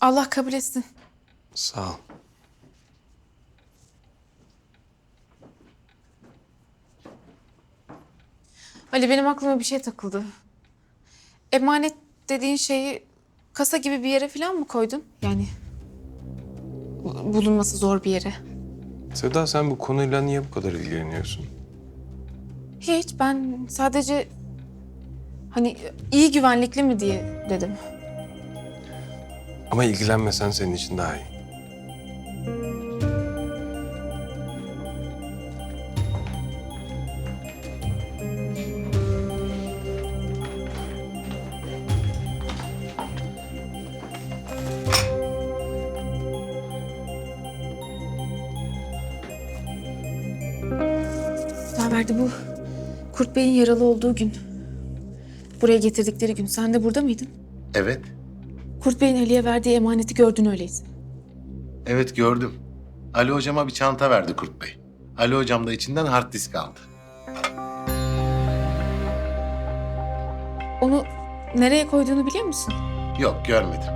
Allah kabul etsin. Sağ ol. Ali benim aklıma bir şey takıldı. Emanet dediğin şeyi kasa gibi bir yere falan mı koydun? Yani bu- bulunması zor bir yere. Sevda sen bu konuyla niye bu kadar ilgileniyorsun? Hiç ben sadece hani iyi güvenlikli mi diye dedim. Ama ilgilenmesen senin için daha iyi. verdi bu Kurt Bey'in yaralı olduğu gün. Buraya getirdikleri gün. Sen de burada mıydın? Evet. Kurt Bey'in Ali'ye verdiği emaneti gördün öyleyse. Evet gördüm. Ali hocama bir çanta verdi Kurt Bey. Ali hocam da içinden hard disk aldı. Onu nereye koyduğunu biliyor musun? Yok görmedim.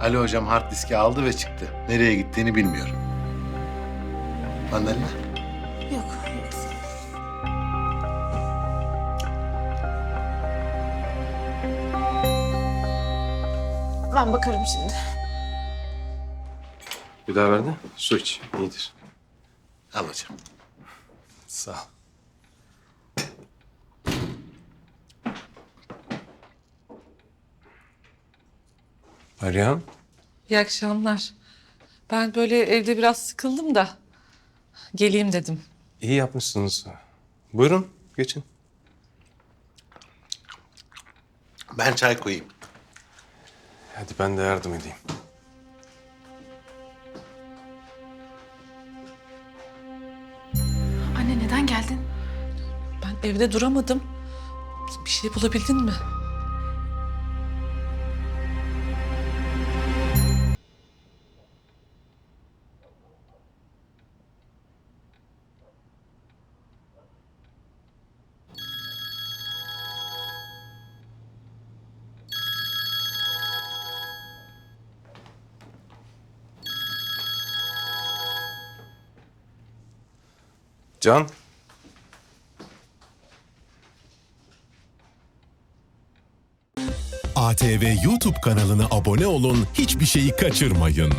Ali hocam hard diski aldı ve çıktı. Nereye gittiğini bilmiyorum. Mandalina? Yok. yok. Ben bakarım şimdi. Bir daha ver de su iç. İyidir. Al hocam. Sağ ol. Meryem, İyi akşamlar. Ben böyle evde biraz sıkıldım da geleyim dedim. iyi yapmışsınız. Buyurun, geçin. Ben çay koyayım. Hadi ben de yardım edeyim. Anne neden geldin? Ben evde duramadım. Bir şey bulabildin mi? Can, ATV YouTube kanalına abone olun, hiçbir şeyi kaçırmayın.